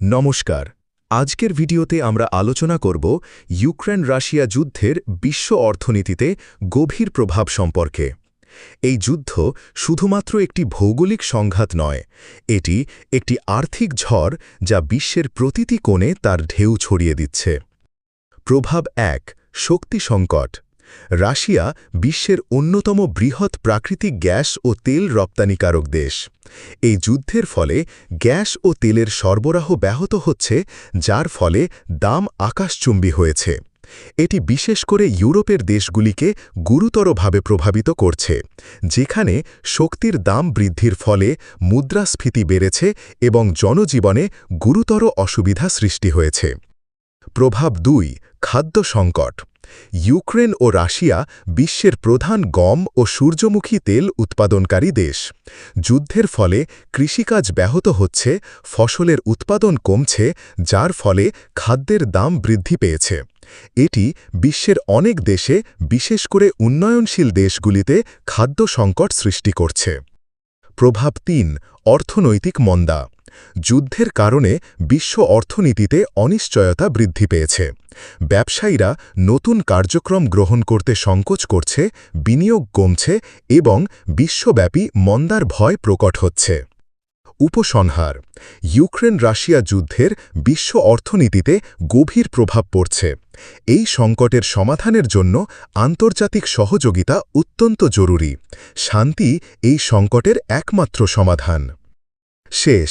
নমস্কার। আজকের ভিডিওতে আমরা আলোচনা করব ইউক্রেন রাশিয়া যুদ্ধের বিশ্ব অর্থনীতিতে গভীর প্রভাব সম্পর্কে। এই যুদ্ধ শুধুমাত্র একটি ভৌগোলিক সংঘাত নয়, এটি একটি আর্থিক ঝড় যা বিশ্বের প্রতিটি কোণে তার ঢেউ ছড়িয়ে দিচ্ছে। প্রভাব এক, শক্তি সংকট। রাশিয়া বিশ্বের অন্যতম বৃহৎ প্রাকৃতিক গ্যাস ও তেল রপ্তানিকারক দেশ। এই যুদ্ধের ফলে গ্যাস ও তেলের সরবরাহ ব্যাহত হচ্ছে, যার ফলে দাম আকাশচুম্বী হয়েছে। এটি বিশেষ করে ইউরোপের দেশগুলিকে গুরুতরভাবে প্রভাবিত করছে, যেখানে শক্তির দাম বৃদ্ধির ফলে মুদ্রাস্ফীতি বেড়েছে এবং জনজীবনে গুরুতর অসুবিধা সৃষ্টি হয়েছে। প্রভাব দুই, খাদ্য সংকট। ইউক্রেন ও রাশিয়া বিশ্বের প্রধান গম ও সূর্যমুখী তেল উৎপাদনকারী দেশ। যুদ্ধের ফলে কৃষিকাজ ব্যাহত হচ্ছে, ফসলের উৎপাদন কমছে, যার ফলে খাদ্যের দাম বৃদ্ধি পেয়েছে। এটি বিশ্বের অনেক দেশে, বিশেষ করে উন্নয়নশীল দেশগুলিতে খাদ্য সংকট সৃষ্টি করছে। প্রভাব তিন, অর্থনৈতিক মন্দা। যুদ্ধের কারণে বিশ্ব অর্থনীতিতে অনিশ্চয়তা বৃদ্ধি পেয়েছে। ব্যবসায়ীরা নতুন কার্যক্রম গ্রহণ করতে সংকোচ করছে, বিনিয়োগ কমছে এবং বিশ্বব্যাপী মন্দার ভয় প্রকট হচ্ছে। উপসংহার, ইউক্রেন রাশিয়া যুদ্ধের বিশ্ব অর্থনীতিতে গভীর প্রভাব পড়ছে। এই সংকটের সমাধানের জন্য আন্তর্জাতিক সহযোগিতা অত্যন্ত জরুরি। শান্তি এই সংকটের একমাত্র সমাধান। শেষ